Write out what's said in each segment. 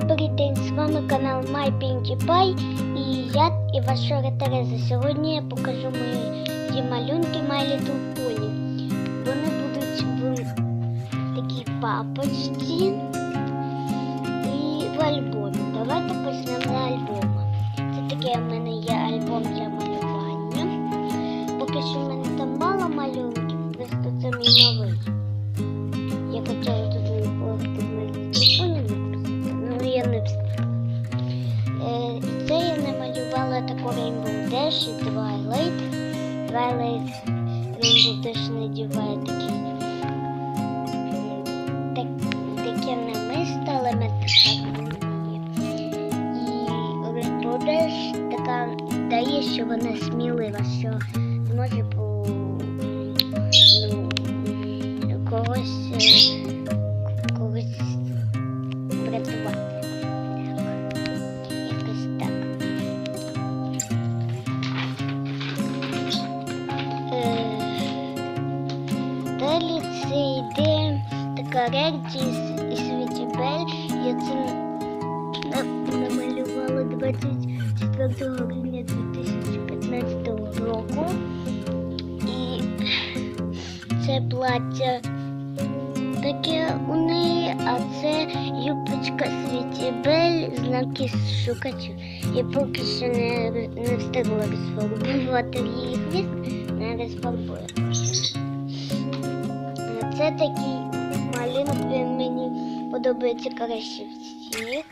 Добрий день, з вами канал My і я і ваша Тереза. Сьогодні я покажу мої малюнки My Little Pony. Вони будуть в такій папочці і в альбомі. Давайте почнемо з альбому. Це таке в мене є альбом для малювання. Поки що в мене там мало малюнків, просто це мій новий. Дає, що вона смілива, що зможе по ну, когось е, когось врятувати. Так. Якось так. Е, Далі це йде така Ректі плаття таке у неї, а це юбочка Світібель, знаки шукачів. Я поки що не, не встигла розфарбувати її хвіст, не розфарбую. Це такий він мені подобається краще всіх.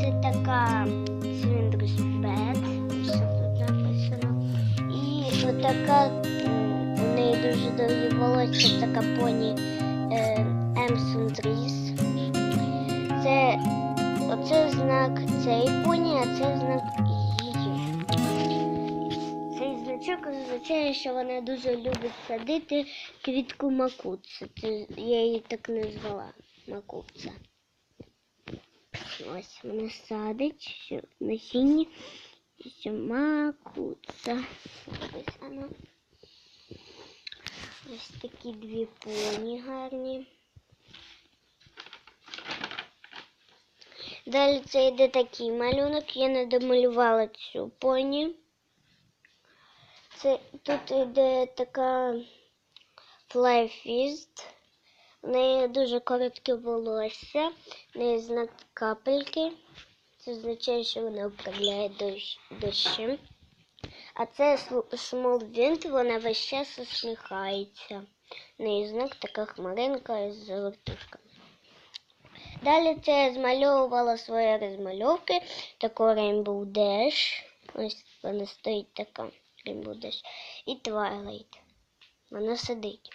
Це така циліндрус бед, що тут написано. І отака довгі волосся, така поні е, Емсон Тріс. Це оце знак цієї поні, а це знак її. Цей значок означає, що вона дуже любить садити квітку макуца. Я її так назвала макуца. Ось вона садить що насіння, що макуца. Написано. Ось такі дві поні гарні. Далі це йде такий малюнок. Я не домалювала цю поні. Це тут йде така флайфіст. В неї дуже коротке волосся, в неї знак капельки. Це означає, що вона управляє дощ, дощем. А це Смолвінт, вона весь час усміхається. Неї знак така хмаринка з вертушками. Далі це я змальовувала свої розмальовки, таку Rainbow Dash. Ось вона стоїть така Rainbow Dash. І Twilight. Вона сидить.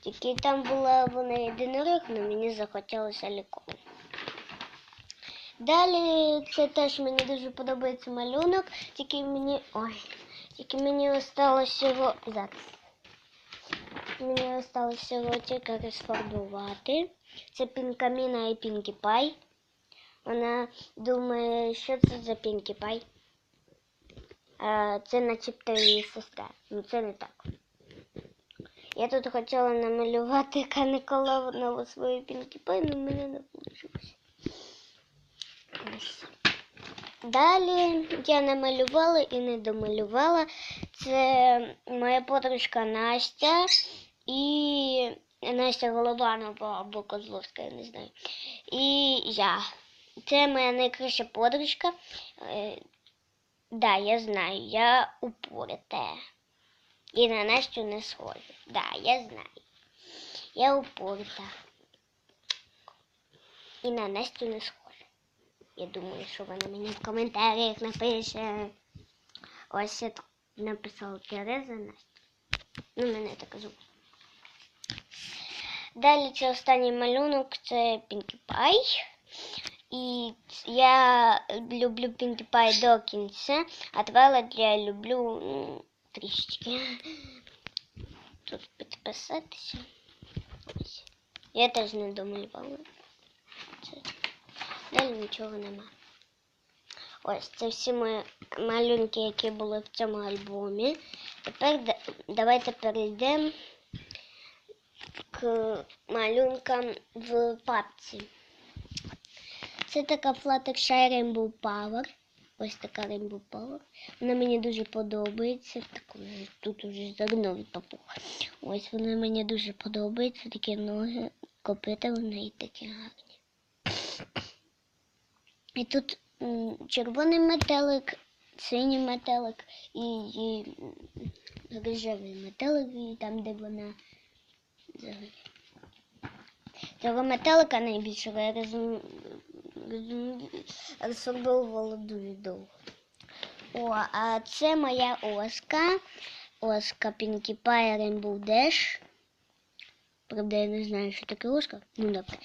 Тільки там була вона єдинорог, але мені захотілося лікувати. Далі це теж мені дуже подобається малюнок, тільки мені. Ой, тільки мені осталося його зараз. Мені осталося його тільки розфарбувати. Це Пінкаміна і Пінкі Пай. Вона думає, що це за Пінкі Пай. Це начебто її сестра. Ну це не так. Я тут хотіла намалювати каниколову свою Пінкі Пай, але в мене не вийшло. Далі я намалювала і не домалювала. Це моя подружка Настя і Настя Голованова або Козловська, я не знаю. І я. Це моя найкраща подружка. Е, да, я знаю, я упорите. І на Настю не схожа. Да, я знаю. Я упорита. І на Настю не схожа. Я думаю, що вона мені в коментарях напише. Ось я тут написала Тереза Настя. Ну, мене так звуть. Далі це останній малюнок, це Pinkie Pie. І я люблю Pinkie Pie до кінця, а Twilight я люблю ну, трішечки. Тут підписатися. Ось. Я теж не домалювала. Це. Далі нічого нема. Ось це всі мої малюнки, які були в цьому альбомі. Тепер давайте перейдемо к малюнкам в папці. це така Fluttershy Rainbow Power. Ось така Rainbow Power. Вона мені дуже подобається. Так, тут уже загнув від папуга. Ось вона мені дуже подобається. Такі ноги, копита у неї такі гарні. І тут червоний метелик, синій метелик і, і рожевий метелик, і там, де вона взагалі. Цього метелика найбільшого я дуже довго. О, а це моя оска. Оска Pinkie Pie Rainbow Dash. Правда, я не знаю, що таке оска. Ну добре.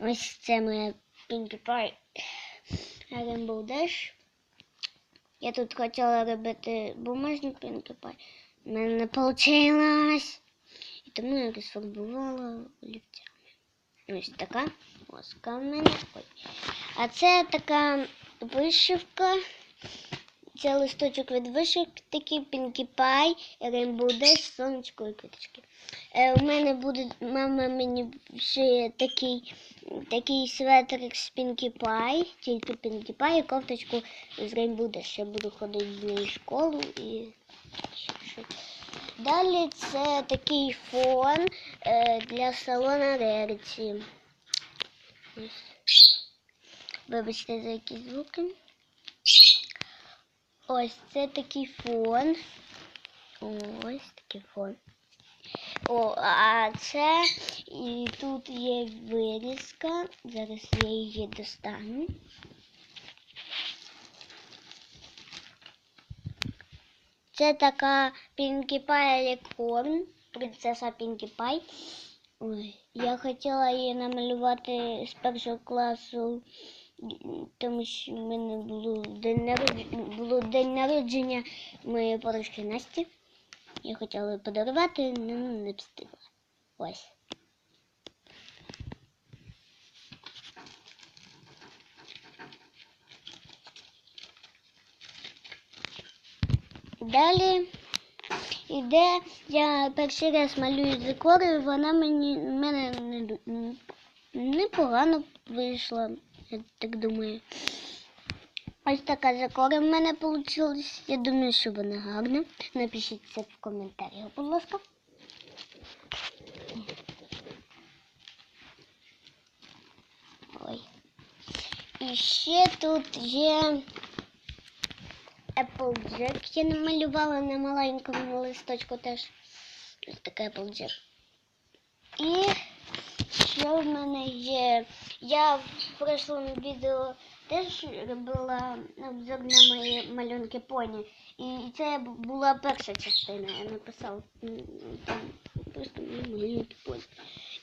Ось це моя Pinkie Pie Rainbow Dash. Я тут хотіла робити Pinkie Pie. У мене не вийшло. І тому я розфарбувала олівцями. Ось така оска в мене. Ой. А це така вишивка. Це листочок від вишивки, такий Rainbow Dash, сонечко і квіточки. Е, у мене буде, мама мені шиє такий, такий светрик з Pinkie Pie, тільки Pinkie Pie і кофточку з Rainbow Dash. Я буду ходити з нею в школу і. Далі це такий фон е, для салона Рерці. Вибачте за якісь звуки. Ось це такий фон. Ось такий фон. О, а це і тут є вирізка. Зараз я її достану. Це така Pinkie Pie Alicorn, принцеса Pinkie Pie. Ой, я хотіла її намалювати з першого класу, тому що в мене було день народження, було день народження моєї подружки Насті. Я хотіла подарувати, але не встигла. Ось. Далі іде, я перший раз малюю ікорою, вона мені мене не, непогано вийшла, я так думаю. Ось така закора в мене вийшла. Я думаю, що вона гарна. Напишіть це в коментарях, будь ласка. Ой. І ще тут є Applejack. Я намалювала на маленькому листочку теж. Ось такий Applejack. І що в мене є? Я в прошлому відео теж робила обзор на мої малюнки поні. І це була перша частина. Я написала там просто мої малюнки поні.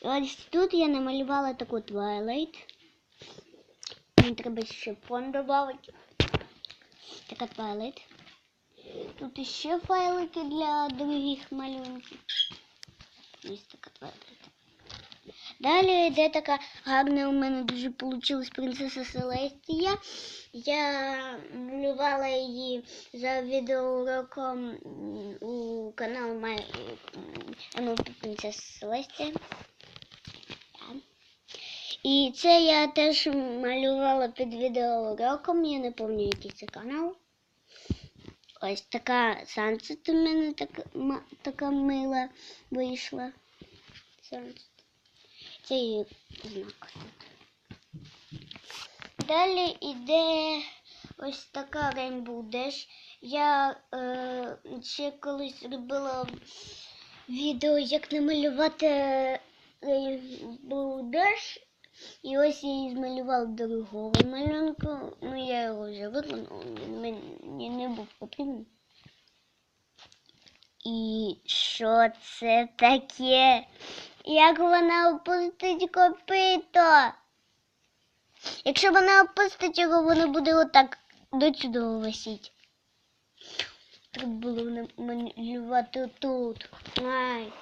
І ось тут я намалювала таку Twilight. Мені треба ще фон додати. Така Twilight. Тут іще файлики для других малюнків. Ось така Twilight. Далі йде така гарна у мене дуже вийшла принцеса Селестія. Я малювала її за відеоуроком у канал Май МЛП Принцеса Селестія. І це я теж малювала під відеоуроком, я не пам'ятаю, який це канал. Ось така Sunset у мене така, ма- така мила вийшла. Sunset. Це її знак. Далі йде ось така Rainbow Dash. Я е, ще колись робила відео, як намалювати Rainbow Dash. І ось я її змалював другого малюнку. Ну, я його вже виконав, він мені не був потрібен. І що це таке? Як вона опустить копито? Якщо вона опустить його, воно буде отак до чудово висіти. Треба було намалювати тут. Ай.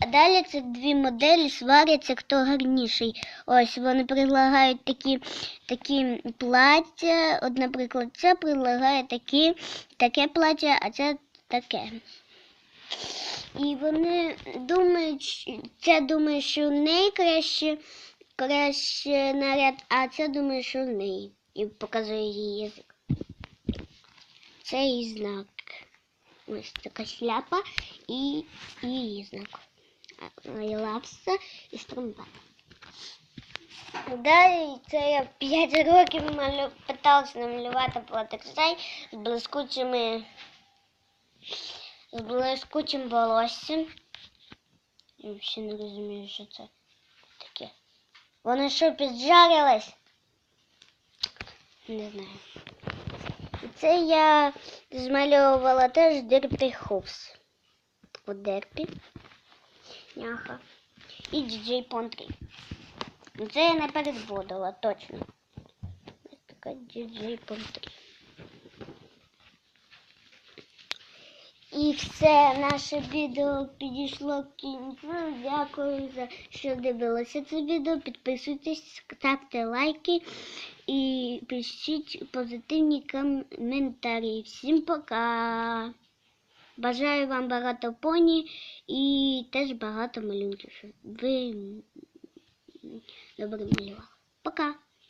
А далі це дві моделі сваряться, хто гарніший. Ось вони предлагають такі, такі плаття. От, наприклад, це предлагає такі, таке плаття, а це таке. І вони думають, ця думає, що в неї краще, краще наряд, а це думаю, що в неї. І показує її язик. Це її знак. Ось така шляпа і, і її знак. Лапса і стромба. Далі це я в 5 років малю... намалювати платексай з блискучими з блискучим волоссям. Я взагалі не розумію, що це таке. Воно що піджарилось? Не знаю. І це я змальовувала теж Дерпі Хоус. У Дерпі. Няха. І Джей Понтрі. Ну, Це я не передводила, точно. Така Джей Понтрі. І все, наше відео підійшло к кінцю. Дякую за що дивилися це відео. Підписуйтесь, ставте лайки і пишіть позитивні коментарі. Всім пока! Бажаю вам багато поні і теж багато малюнків. Ви добре малювали. Пока!